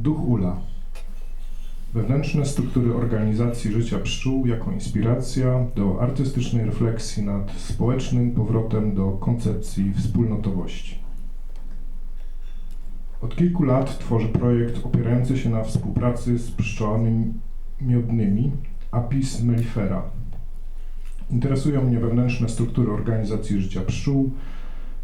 Duch Ula. Wewnętrzne struktury organizacji życia pszczół jako inspiracja do artystycznej refleksji nad społecznym powrotem do koncepcji wspólnotowości. Od kilku lat tworzę projekt opierający się na współpracy z pszczołami miodnymi Apis mellifera. Interesują mnie wewnętrzne struktury organizacji życia pszczół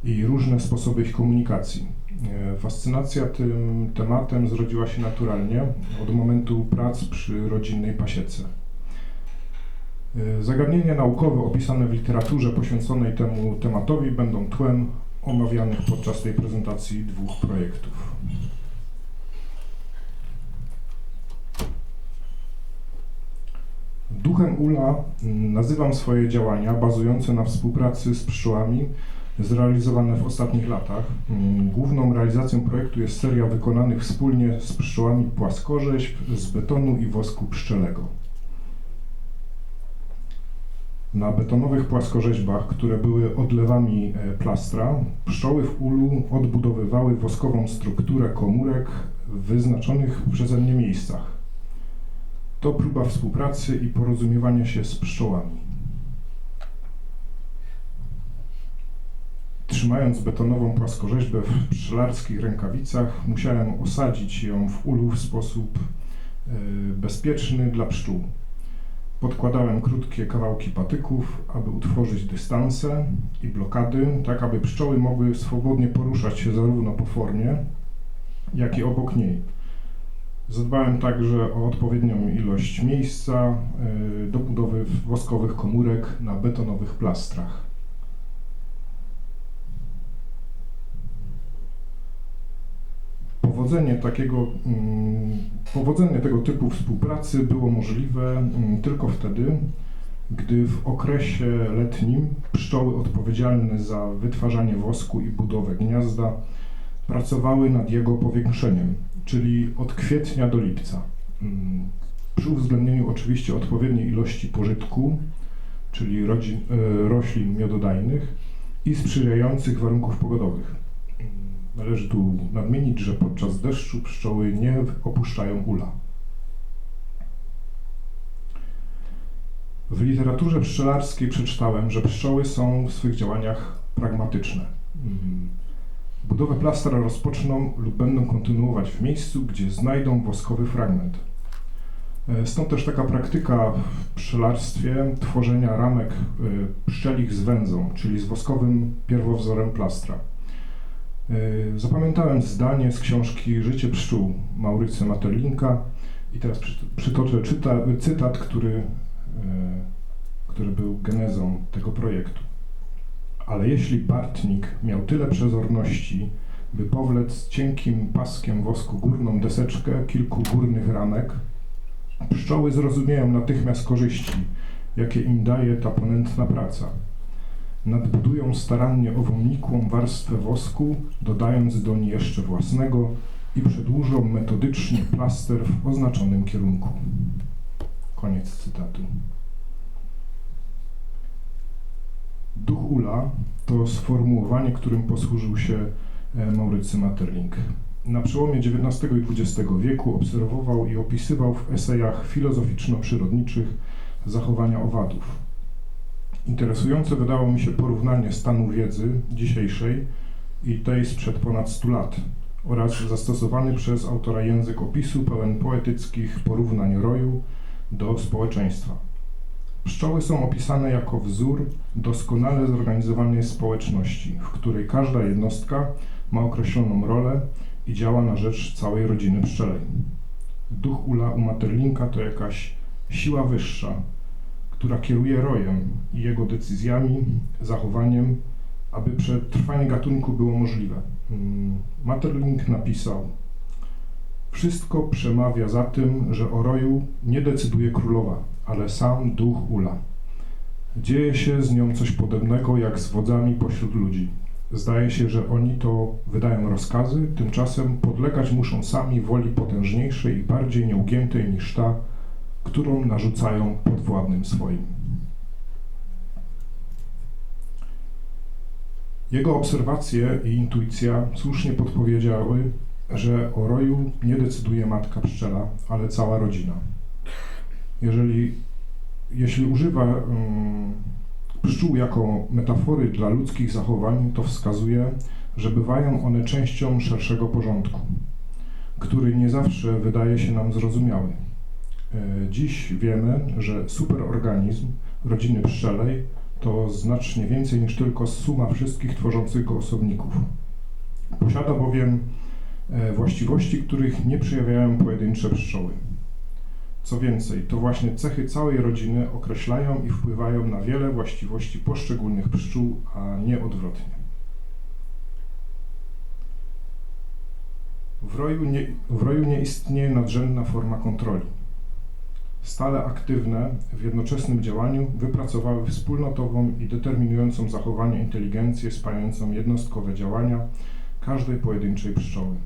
i różne sposoby ich komunikacji. E, Fascynacja tym tematem zrodziła się naturalnie od momentu prac przy rodzinnej pasiece. E, Zagadnienia naukowe opisane w literaturze poświęconej temu tematowi będą tłem omawianych podczas tej prezentacji dwóch projektów. Duchem Ula nazywam swoje działania bazujące na współpracy z pszczołami zrealizowane w ostatnich latach. Mm, Główną realizacją projektu jest seria wykonanych wspólnie z pszczołami płaskorzeźb z betonu i wosku pszczelego. Na betonowych płaskorzeźbach, które były odlewami e, plastra, pszczoły w ulu odbudowywały woskową strukturę komórek w wyznaczonych przeze mnie miejscach. To próba współpracy i porozumiewania się z pszczołami. Trzymając betonową płaskorzeźbę w pszczelarskich rękawicach, musiałem osadzić ją w ulu w sposób e, bezpieczny dla pszczół. Podkładałem krótkie kawałki patyków, aby utworzyć dystanse i blokady, tak aby pszczoły mogły swobodnie poruszać się zarówno po formie, jak i obok niej. Zadbałem także o odpowiednią ilość miejsca y, do budowy woskowych komórek na betonowych plastrach. Powodzenie, takiego, mm, powodzenie tego typu współpracy było możliwe mm, tylko wtedy, gdy w okresie letnim pszczoły odpowiedzialne za wytwarzanie wosku i budowę gniazda pracowały nad jego powiększeniem, czyli od kwietnia do lipca. Mm, Przy uwzględnieniu oczywiście odpowiedniej ilości pożytku, czyli rodzin, e, roślin miododajnych i sprzyjających warunków pogodowych. Należy tu nadmienić, że podczas deszczu pszczoły nie opuszczają ula. W literaturze pszczelarskiej przeczytałem, że pszczoły są w swych działaniach pragmatyczne. Mm, Budowę plastra rozpoczną lub będą kontynuować w miejscu, gdzie znajdą woskowy fragment. E, Stąd też taka praktyka w pszczelarstwie tworzenia ramek e, pszczelich z wędzą, czyli z woskowym pierwowzorem plastra. E, Zapamiętałem zdanie z książki Życie pszczół Maurycy Materlinka i teraz przyt- przytoczę czyta, cytat, który, e, który był genezą tego projektu. Ale jeśli Bartnik miał tyle przezorności, by powlec cienkim paskiem wosku górną deseczkę kilku górnych ramek, pszczoły zrozumieją natychmiast korzyści, jakie im daje ta ponętna praca. Nadbudują starannie ową nikłą warstwę wosku, dodając do niej jeszcze własnego i przedłużą metodycznie plaster w oznaczonym kierunku. Koniec cytatu. Duch Ula to sformułowanie, którym posłużył się e, Maurycy Maeterlinck. Na przełomie XIX i XX wieku obserwował i opisywał w esejach filozoficzno-przyrodniczych zachowania owadów. Interesujące wydało mi się porównanie stanu wiedzy dzisiejszej i tej sprzed ponad 100 lat oraz zastosowany przez autora język opisu pełen poetyckich porównań roju do społeczeństwa. Pszczoły są opisane jako wzór doskonale zorganizowanej społeczności, w której każda jednostka ma określoną rolę i działa na rzecz całej rodziny pszczelej. Duch Ula u Materlinka to jakaś siła wyższa, która kieruje rojem i jego decyzjami, zachowaniem, aby przetrwanie gatunku było możliwe. Mm, Materlink napisał Wszystko przemawia za tym, że o roju nie decyduje królowa, ale sam duch Ula. Dzieje się z nią coś podobnego jak z wodzami pośród ludzi. Zdaje się, że oni to wydają rozkazy, tymczasem podlegać muszą sami woli potężniejszej i bardziej nieugiętej niż ta, którą narzucają podwładnym swoim. Jego obserwacje i intuicja słusznie podpowiedziały, że o roju nie decyduje matka pszczela, ale cała rodzina. Jeżeli, jeśli używa mm, pszczół jako metafory dla ludzkich zachowań, to wskazuje, że bywają one częścią szerszego porządku, który nie zawsze wydaje się nam zrozumiały. E, Dziś wiemy, że superorganizm rodziny pszczelej to znacznie więcej niż tylko suma wszystkich tworzących go osobników. Posiada bowiem e, właściwości, których nie przejawiają pojedyncze pszczoły. Co więcej, to właśnie cechy całej rodziny określają i wpływają na wiele właściwości poszczególnych pszczół, a nie odwrotnie. W roju nie, w roju nie istnieje nadrzędna forma kontroli. Stale aktywne w jednoczesnym działaniu wypracowały wspólnotową i determinującą zachowanie inteligencję spajającą jednostkowe działania każdej pojedynczej pszczoły.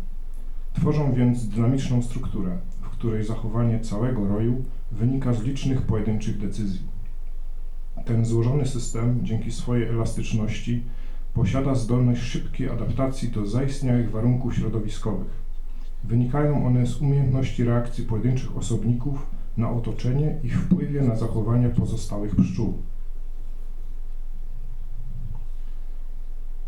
Tworzą więc dynamiczną strukturę, w której zachowanie całego roju wynika z licznych pojedynczych decyzji. Ten złożony system, dzięki swojej elastyczności, posiada zdolność szybkiej adaptacji do zaistniałych warunków środowiskowych. Wynikają one z umiejętności reakcji pojedynczych osobników na otoczenie i wpływie na zachowanie pozostałych pszczół.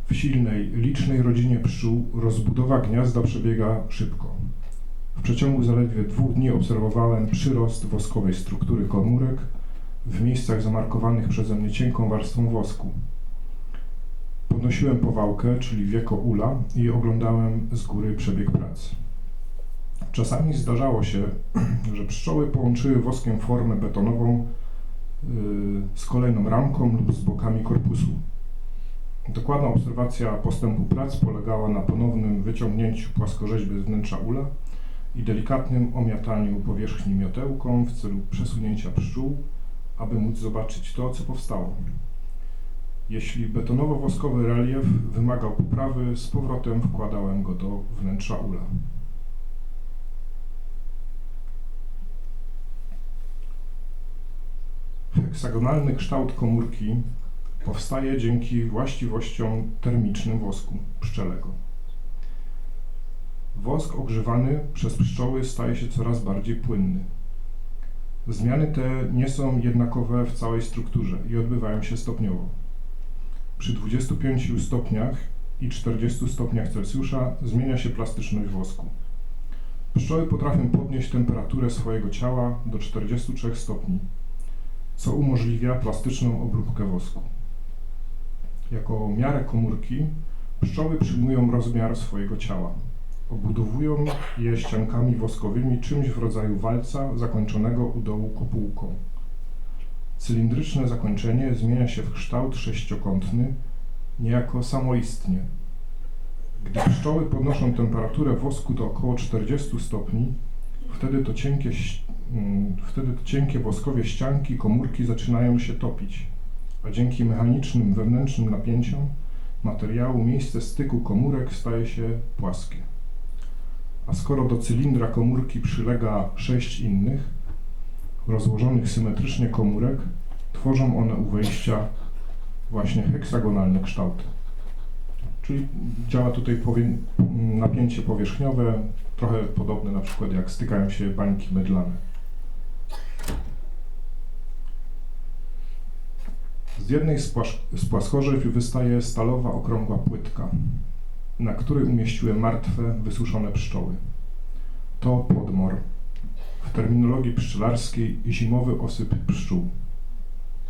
W silnej, licznej rodzinie pszczół rozbudowa gniazda przebiega szybko. W przeciągu zaledwie dwóch dni obserwowałem przyrost woskowej struktury komórek w miejscach zamarkowanych przeze mnie cienką warstwą wosku. Podnosiłem powałkę, czyli wieko ula i oglądałem z góry przebieg prac. Czasami zdarzało się, że pszczoły połączyły woskiem formę betonową yy, z kolejną ramką lub z bokami korpusu. Dokładna obserwacja postępu prac polegała na ponownym wyciągnięciu płaskorzeźby z wnętrza ula i delikatnym omiataniu powierzchni miotełką w celu przesunięcia pszczół, aby móc zobaczyć to, co powstało. Jeśli betonowo-woskowy relief wymagał poprawy, z powrotem wkładałem go do wnętrza ula. Heksagonalny kształt komórki powstaje dzięki właściwościom termicznym wosku pszczelego. Wosk ogrzewany przez pszczoły staje się coraz bardziej płynny. Zmiany te nie są jednakowe w całej strukturze i odbywają się stopniowo. Przy 25 stopniach i 40 stopniach Celsjusza zmienia się plastyczność wosku. Pszczoły potrafią podnieść temperaturę swojego ciała do 43 stopni, co umożliwia plastyczną obróbkę wosku. Jako miarę komórki pszczoły przyjmują rozmiar swojego ciała. Obudowują je ściankami woskowymi czymś w rodzaju walca zakończonego u dołu kopułką. Cylindryczne zakończenie zmienia się w kształt sześciokątny, niejako samoistnie. Gdy pszczoły podnoszą temperaturę wosku do około 40 stopni, wtedy to cienkie, wtedy to cienkie woskowe ścianki komórki zaczynają się topić, a dzięki mechanicznym wewnętrznym napięciom materiału miejsce styku komórek staje się płaskie. A skoro do cylindra komórki przylega sześć innych, rozłożonych symetrycznie komórek, tworzą one u wejścia właśnie heksagonalne kształty. Czyli działa tutaj powie, napięcie powierzchniowe, trochę podobne na przykład jak stykają się bańki mydlane. Z jednej z, płasz- z płaskorzeźb wystaje stalowa okrągła płytka, na której umieściłem martwe, wysuszone pszczoły. To podmor. W terminologii pszczelarskiej zimowy osyp pszczół.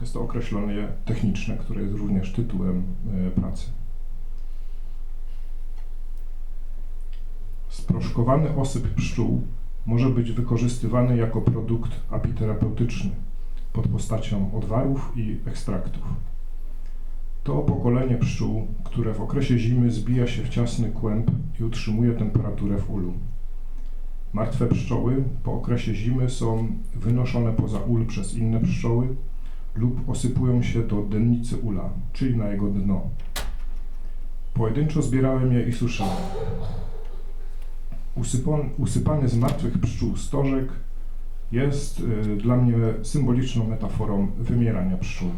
Jest to określenie techniczne, które jest również tytułem e, pracy. Sproszkowany osyp pszczół może być wykorzystywany jako produkt apiterapeutyczny pod postacią odwarów i ekstraktów. To pokolenie pszczół, które w okresie zimy zbija się w ciasny kłęb i utrzymuje temperaturę w ulu. Martwe pszczoły po okresie zimy są wynoszone poza ul przez inne pszczoły lub osypują się do dennicy ula, czyli na jego dno. Pojedynczo zbierałem je i suszyłem. Usypany z martwych pszczół stożek jest y, dla mnie symboliczną metaforą wymierania pszczół.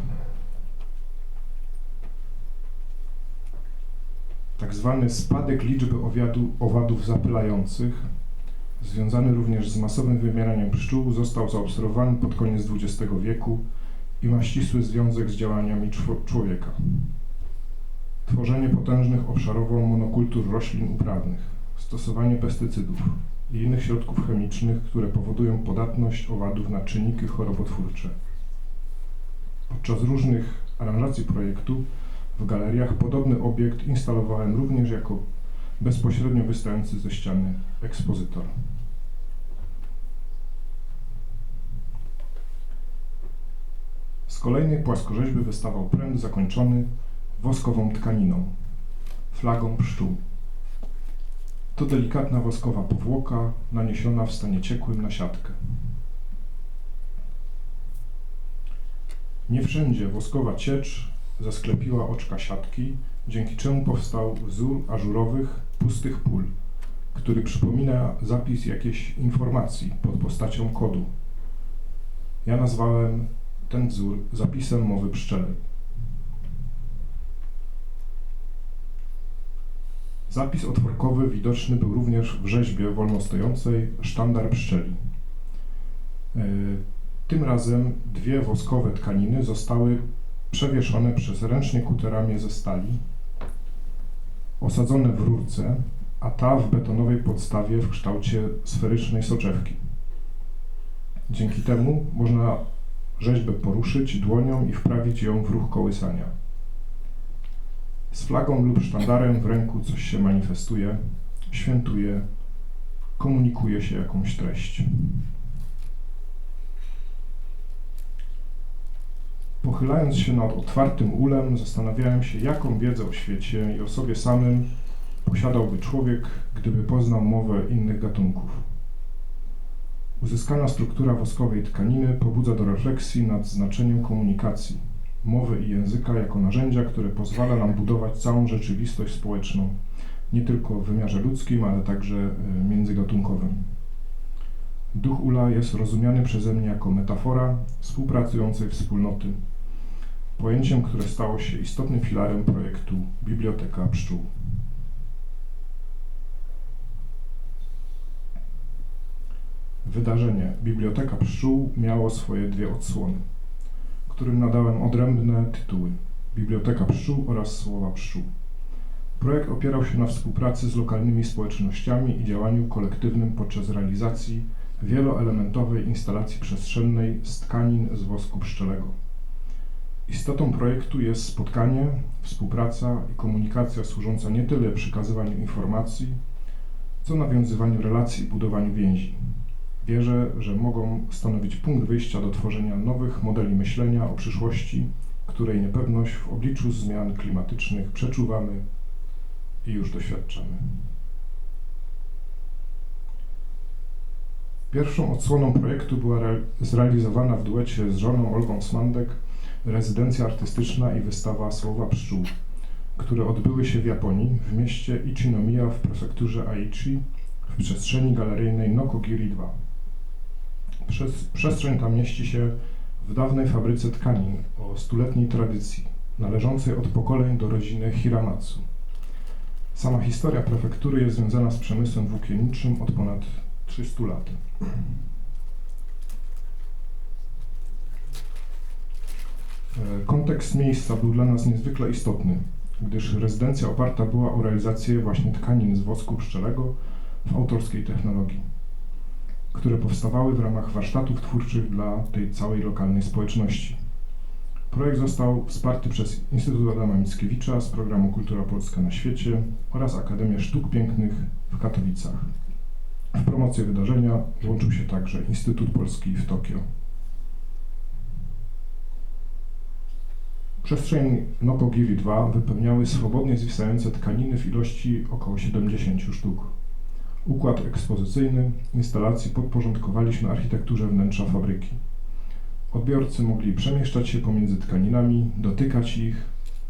tak zwany spadek liczby owiadu, owadów zapylających, związany również z masowym wymieraniem pszczół, został zaobserwowany pod koniec XX wieku i ma ścisły związek z działaniami człowieka. Tworzenie potężnych obszarowo monokultur roślin uprawnych, stosowanie pestycydów i innych środków chemicznych, które powodują podatność owadów na czynniki chorobotwórcze. Podczas różnych aranżacji projektu w galeriach podobny obiekt instalowałem również jako bezpośrednio wystający ze ściany ekspozytor. Z kolejnej płaskorzeźby wystawał pręt zakończony woskową tkaniną, flagą pszczół. To delikatna woskowa powłoka naniesiona w stanie ciekłym na siatkę. Nie wszędzie woskowa ciecz zasklepiła oczka siatki, dzięki czemu powstał wzór ażurowych, pustych pól, który przypomina zapis jakiejś informacji pod postacią kodu. Ja nazwałem ten wzór zapisem mowy pszczelej. Zapis otworkowy widoczny był również w rzeźbie wolnostojącej sztandar pszczeli. Yy, Tym razem dwie woskowe tkaniny zostały przewieszone przez ręcznie kute ramię ze stali, osadzone w rurce, a ta w betonowej podstawie w kształcie sferycznej soczewki. Dzięki temu można rzeźbę poruszyć dłonią i wprawić ją w ruch kołysania. Z flagą lub sztandarem w ręku coś się manifestuje, świętuje, komunikuje się jakąś treść. Pochylając się nad otwartym ulem, zastanawiałem się, jaką wiedzę o świecie i o sobie samym posiadałby człowiek, gdyby poznał mowę innych gatunków. Uzyskana struktura woskowej tkaniny pobudza do refleksji nad znaczeniem komunikacji, mowy i języka jako narzędzia, które pozwala nam budować całą rzeczywistość społeczną, nie tylko w wymiarze ludzkim, ale także e, międzygatunkowym. Duch Ula jest rozumiany przeze mnie jako metafora współpracującej wspólnoty, pojęciem, które stało się istotnym filarem projektu Biblioteka Pszczół. Wydarzenie Biblioteka Pszczół miało swoje dwie odsłony, którym nadałem odrębne tytuły Biblioteka Pszczół oraz Słowa Pszczół. Projekt opierał się na współpracy z lokalnymi społecznościami i działaniu kolektywnym podczas realizacji wieloelementowej instalacji przestrzennej z tkanin z wosku pszczelego. Istotą projektu jest spotkanie, współpraca i komunikacja służąca nie tyle przekazywaniu informacji, co nawiązywaniu relacji i budowaniu więzi. Wierzę, że mogą stanowić punkt wyjścia do tworzenia nowych modeli myślenia o przyszłości, której niepewność w obliczu zmian klimatycznych przeczuwamy i już doświadczamy. Pierwszą odsłoną projektu była re- zrealizowana w duecie z żoną Olgą Smandek rezydencja artystyczna i wystawa Słowa Pszczół, które odbyły się w Japonii, w mieście Ichinomiya w prefekturze Aichi, w przestrzeni galeryjnej Nokogiri 2. Przez, przestrzeń ta mieści się w dawnej fabryce tkanin o stuletniej tradycji, należącej od pokoleń do rodziny Hiramatsu. Sama historia prefektury jest związana z przemysłem włókienniczym od ponad 300 lat. E, Kontekst miejsca był dla nas niezwykle istotny, gdyż rezydencja oparta była o realizację właśnie tkanin z wosku pszczelego w autorskiej technologii, które powstawały w ramach warsztatów twórczych dla tej całej lokalnej społeczności. Projekt został wsparty przez Instytut Adama Mickiewicza z programu Kultura Polska na świecie oraz Akademię Sztuk Pięknych w Katowicach. W promocję wydarzenia włączył się także Instytut Polski w Tokio. Przestrzeń Nokogiri 2 wypełniały swobodnie zwisające tkaniny w ilości około 70 sztuk. Układ ekspozycyjny instalacji podporządkowaliśmy architekturze wnętrza fabryki. Odbiorcy mogli przemieszczać się pomiędzy tkaninami, dotykać ich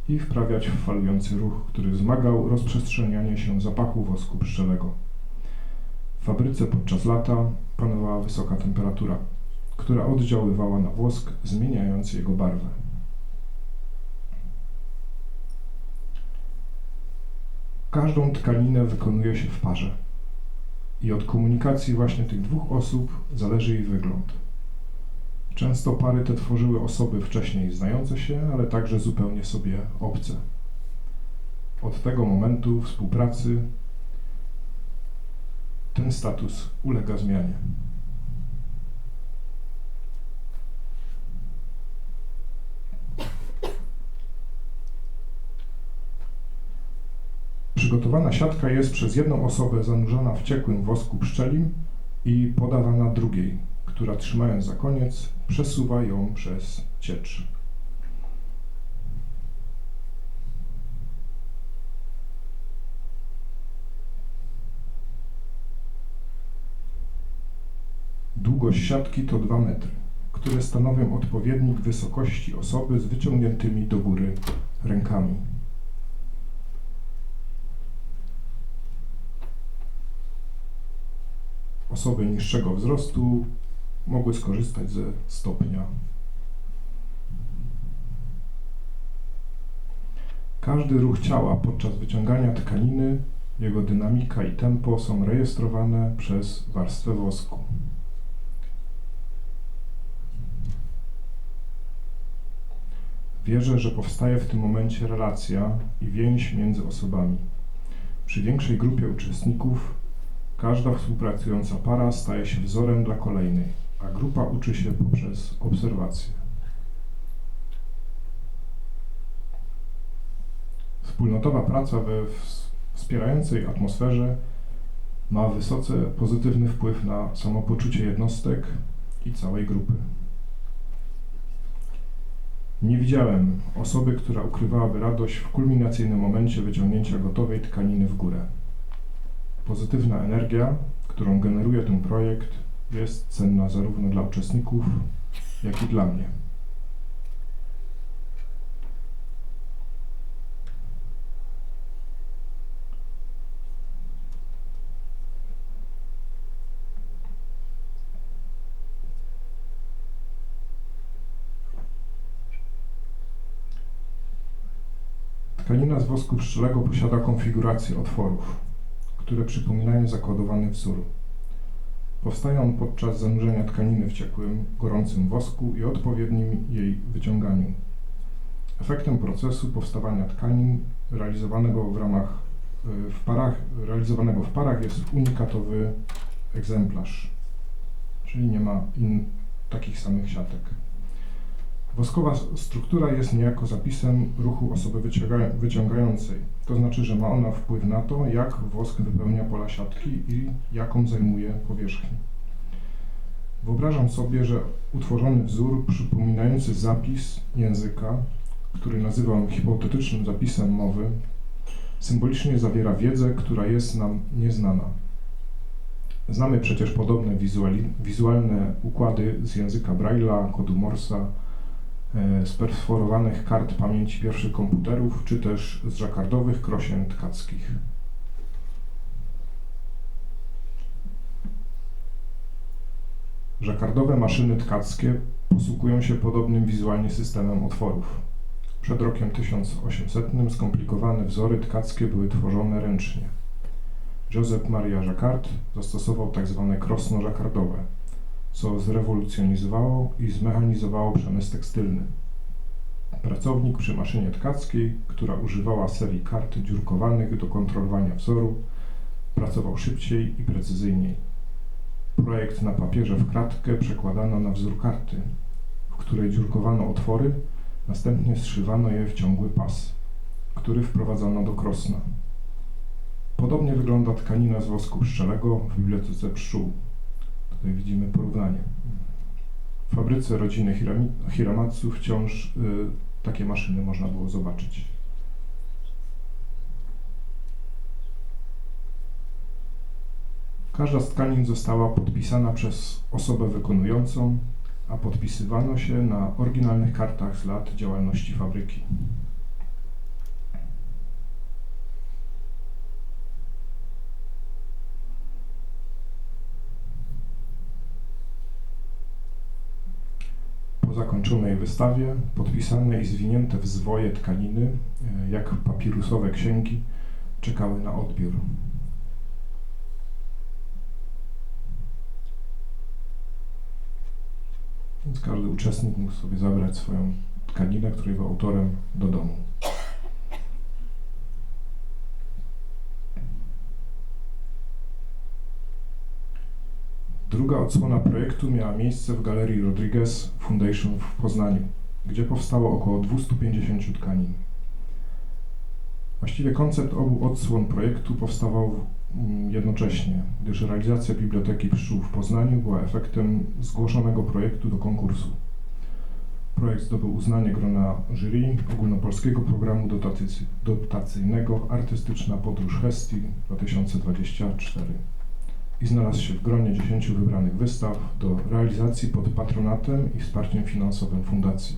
i wprawiać w falujący ruch, który wzmagał rozprzestrzenianie się zapachu wosku pszczelego. W fabryce podczas lata panowała wysoka temperatura, która oddziaływała na wosk, zmieniając jego barwę. Każdą tkaninę wykonuje się w parze. I od komunikacji właśnie tych dwóch osób zależy ich wygląd. Często pary te tworzyły osoby wcześniej znające się, ale także zupełnie sobie obce. Od tego momentu współpracy ten status ulega zmianie. Przygotowana siatka jest przez jedną osobę zanurzona w ciekłym wosku pszczelim i podawana drugiej, która trzymając za koniec przesuwa ją przez ciecz. Długość siatki to 2 metry, które stanowią odpowiednik wysokości osoby z wyciągniętymi do góry rękami. Osoby niższego wzrostu mogły skorzystać ze stopnia. Każdy ruch ciała podczas wyciągania tkaniny, jego dynamika i tempo są rejestrowane przez warstwę wosku. Wierzę, że powstaje w tym momencie relacja i więź między osobami. Przy większej grupie uczestników każda współpracująca para staje się wzorem dla kolejnej, a grupa uczy się poprzez obserwację. Wspólnotowa praca we ws- wspierającej atmosferze ma wysoce pozytywny wpływ na samopoczucie jednostek i całej grupy. Nie widziałem osoby, która ukrywałaby radość w kulminacyjnym momencie wyciągnięcia gotowej tkaniny w górę. Pozytywna energia, którą generuje ten projekt, jest cenna zarówno dla uczestników, jak i dla mnie. Tkanina z wosku pszczelego posiada konfigurację otworów, które przypominają zakładowany wzór. Powstają on podczas zanurzenia tkaniny w ciekłym, gorącym wosku i odpowiednim jej wyciąganiu. Efektem procesu powstawania tkanin realizowanego w ramach y, w parach, realizowanego w parach jest unikatowy egzemplarz, czyli nie ma in, takich samych siatek. Woskowa struktura jest niejako zapisem ruchu osoby wyciąga, wyciągającej. To znaczy, że ma ona wpływ na to, jak wosk wypełnia pola siatki i jaką zajmuje powierzchnię. Wyobrażam sobie, że utworzony wzór przypominający zapis języka, który nazywam hipotetycznym zapisem mowy, symbolicznie zawiera wiedzę, która jest nam nieznana. Znamy przecież podobne wizuali, wizualne układy z języka Braille'a, kodu Morsa, e, z perforowanych kart pamięci pierwszych komputerów, czy też z żakardowych krosien tkackich. Żakardowe maszyny tkackie posługują się podobnym wizualnie systemem otworów. Przed rokiem 1800 skomplikowane wzory tkackie były tworzone ręcznie. Joseph Maria Jacquard zastosował tzw. krosno żakardowe, co zrewolucjonizowało i zmechanizowało przemysł tekstylny. Pracownik przy maszynie tkackiej, która używała serii kart dziurkowanych do kontrolowania wzoru, pracował szybciej i precyzyjniej. Projekt na papierze w kratkę przekładano na wzór karty, w której dziurkowano otwory, następnie zszywano je w ciągły pas, który wprowadzono do krosna. Podobnie wygląda tkanina z wosku pszczelego w bibliotece pszczół. Tutaj widzimy porównanie. W fabryce rodziny Hiramatsu wciąż y, takie maszyny można było zobaczyć. Każda z tkanin została podpisana przez osobę wykonującą, a podpisywano się na oryginalnych kartach z lat działalności fabryki. Po zakończonej wystawie podpisane i zwinięte w zwoje tkaniny, e, jak papirusowe księgi, czekały na odbiór. Więc każdy uczestnik mógł sobie zabrać swoją tkaninę, której był autorem, do domu. Druga odsłona projektu miała miejsce w Galerii Rodriguez Foundation w Poznaniu, gdzie powstało około 250 tkanin. Właściwie koncept obu odsłon projektu powstawał mm, jednocześnie, gdyż realizacja Biblioteki Pszczół w Poznaniu była efektem zgłoszonego projektu do konkursu. Projekt zdobył uznanie grona jury ogólnopolskiego programu dotacy- dotacyjnego Artystyczna Podróż Hestii 2024 i znalazł się w gronie 10 wybranych wystaw do realizacji pod patronatem i wsparciem finansowym Fundacji.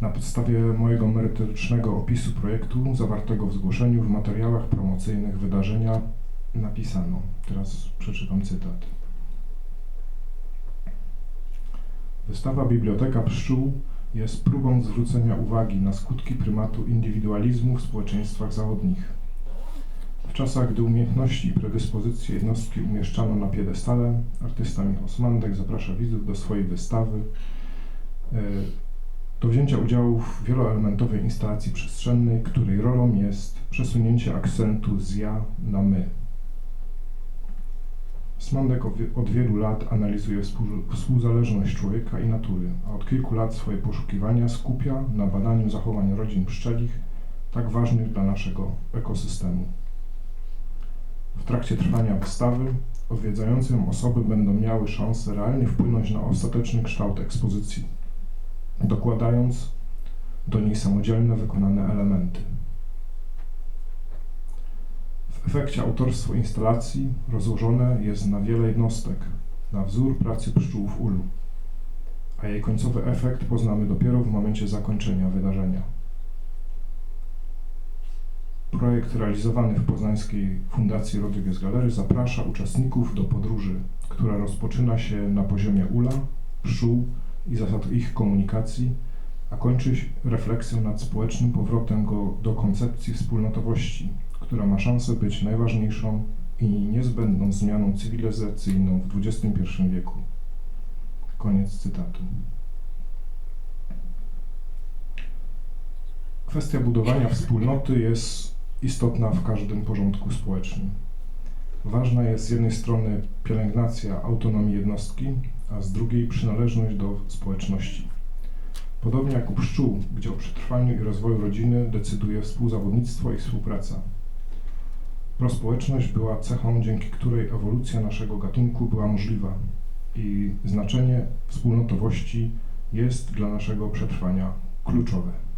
Na podstawie mojego merytorycznego opisu projektu zawartego w zgłoszeniu w materiałach promocyjnych wydarzenia napisano. Teraz przeczytam cytat. Wystawa Biblioteka Pszczół jest próbą zwrócenia uwagi na skutki prymatu indywidualizmu w społeczeństwach zachodnich. W czasach, gdy umiejętności i predyspozycje jednostki umieszczano na piedestale, artysta Michał Smandek zaprasza widzów do swojej wystawy e, do wzięcia udziału w wieloelementowej instalacji przestrzennej, której rolą jest przesunięcie akcentu z ja na my. Smandek od wielu lat analizuje współ- współzależność człowieka i natury, a od kilku lat swoje poszukiwania skupia na badaniu zachowań rodzin pszczelich, tak ważnych dla naszego ekosystemu. W trakcie trwania wystawy odwiedzające ją osoby będą miały szansę realnie wpłynąć na ostateczny kształt ekspozycji, dokładając do niej samodzielne wykonane elementy. W efekcie autorstwo instalacji rozłożone jest na wiele jednostek, na wzór pracy pszczół w ulu, a jej końcowy efekt poznamy dopiero w momencie zakończenia wydarzenia. Projekt realizowany w poznańskiej Fundacji Rodriguez Galery zaprasza uczestników do podróży, która rozpoczyna się na poziomie ula, pszczół i zasad ich komunikacji, a kończy się refleksją nad społecznym powrotem go do koncepcji wspólnotowości, która ma szansę być najważniejszą i niezbędną zmianą cywilizacyjną w XXI wieku. Koniec cytatu. Kwestia budowania wspólnoty jest istotna w każdym porządku społecznym. Ważna jest z jednej strony pielęgnacja autonomii jednostki, a z drugiej przynależność do społeczności. Podobnie jak u pszczół, gdzie o przetrwaniu i rozwoju rodziny decyduje współzawodnictwo i współpraca. Prospołeczność była cechą, dzięki której ewolucja naszego gatunku była możliwa i znaczenie wspólnotowości jest dla naszego przetrwania kluczowe.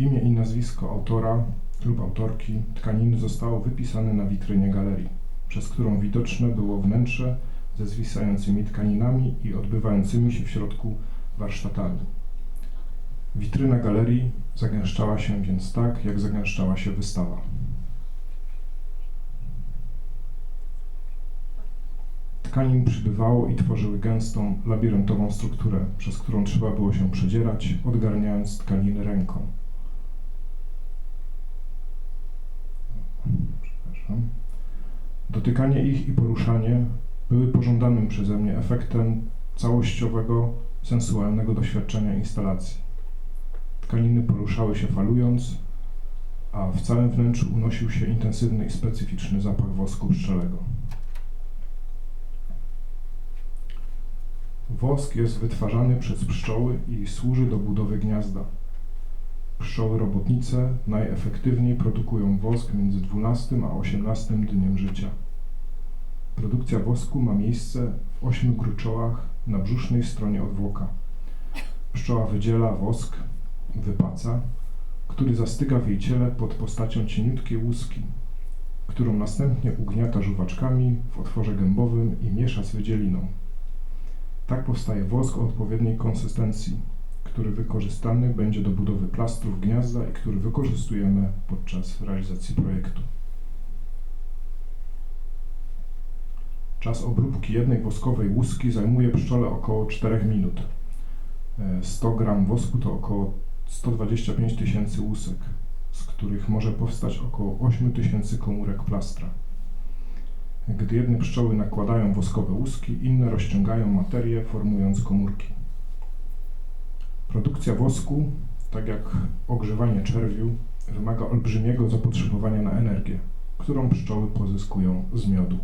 Imię i nazwisko autora lub autorki tkaniny zostało wypisane na witrynie galerii, przez którą widoczne było wnętrze ze zwisającymi tkaninami i odbywającymi się w środku warsztatami. Witryna galerii zagęszczała się więc tak, jak zagęszczała się wystawa. Tkanin przybywało i tworzyły gęstą, labiryntową strukturę, przez którą trzeba było się przedzierać, odgarniając tkaniny ręką. Przepraszam. Dotykanie ich i poruszanie były pożądanym przeze mnie efektem całościowego, sensualnego doświadczenia instalacji. Tkaniny poruszały się falując, a w całym wnętrzu unosił się intensywny i specyficzny zapach wosku pszczelego. Wosk jest wytwarzany przez pszczoły i służy do budowy gniazda. Pszczoły robotnice najefektywniej produkują wosk między 12 a 18 dniem życia. Produkcja wosku ma miejsce w ośmiu gruczołach na brzusznej stronie odwłoka. Pszczoła wydziela wosk, wypaca, który zastyga w jej ciele pod postacią cieniutkiej łuski, którą następnie ugniata żuwaczkami w otworze gębowym i miesza z wydzieliną. Tak powstaje wosk o odpowiedniej konsystencji, który wykorzystany będzie do budowy plastrów gniazda i który wykorzystujemy podczas realizacji projektu. Czas obróbki jednej woskowej łuski zajmuje pszczole około 4 minut. E, 100 gram wosku to około 125 tysięcy łusek, z których może powstać około 8 tysięcy komórek plastra. Gdy jedne pszczoły nakładają woskowe łuski, inne rozciągają materię, formując komórki. Produkcja wosku, tak jak ogrzewanie czerwiu, wymaga olbrzymiego zapotrzebowania na energię, którą pszczoły pozyskują z miodu.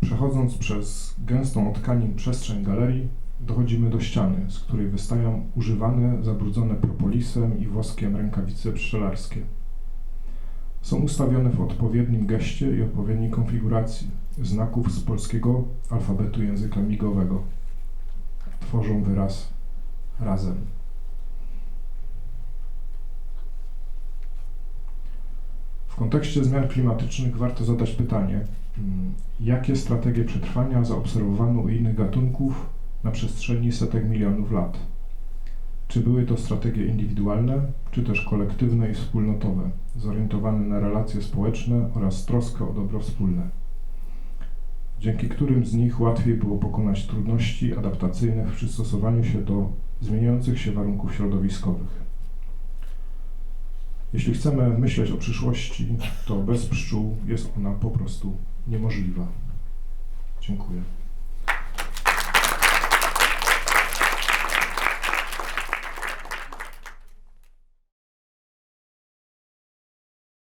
Przechodząc przez gęstą tkanin przestrzeń galerii, dochodzimy do ściany, z której wystają używane, zabrudzone propolisem i woskiem rękawice pszczelarskie. Są ustawione w odpowiednim geście i odpowiedniej konfiguracji znaków z polskiego alfabetu języka migowego. Tworzą wyraz razem. W kontekście zmian klimatycznych warto zadać pytanie, mm, jakie strategie przetrwania zaobserwowano u innych gatunków na przestrzeni setek milionów lat? Czy były to strategie indywidualne, czy też kolektywne i wspólnotowe, zorientowane na relacje społeczne oraz troskę o dobro wspólne? Dzięki którym z nich łatwiej było pokonać trudności adaptacyjne w przystosowaniu się do zmieniających się warunków środowiskowych. Jeśli chcemy myśleć o przyszłości, to bez pszczół jest ona po prostu niemożliwa. Dziękuję.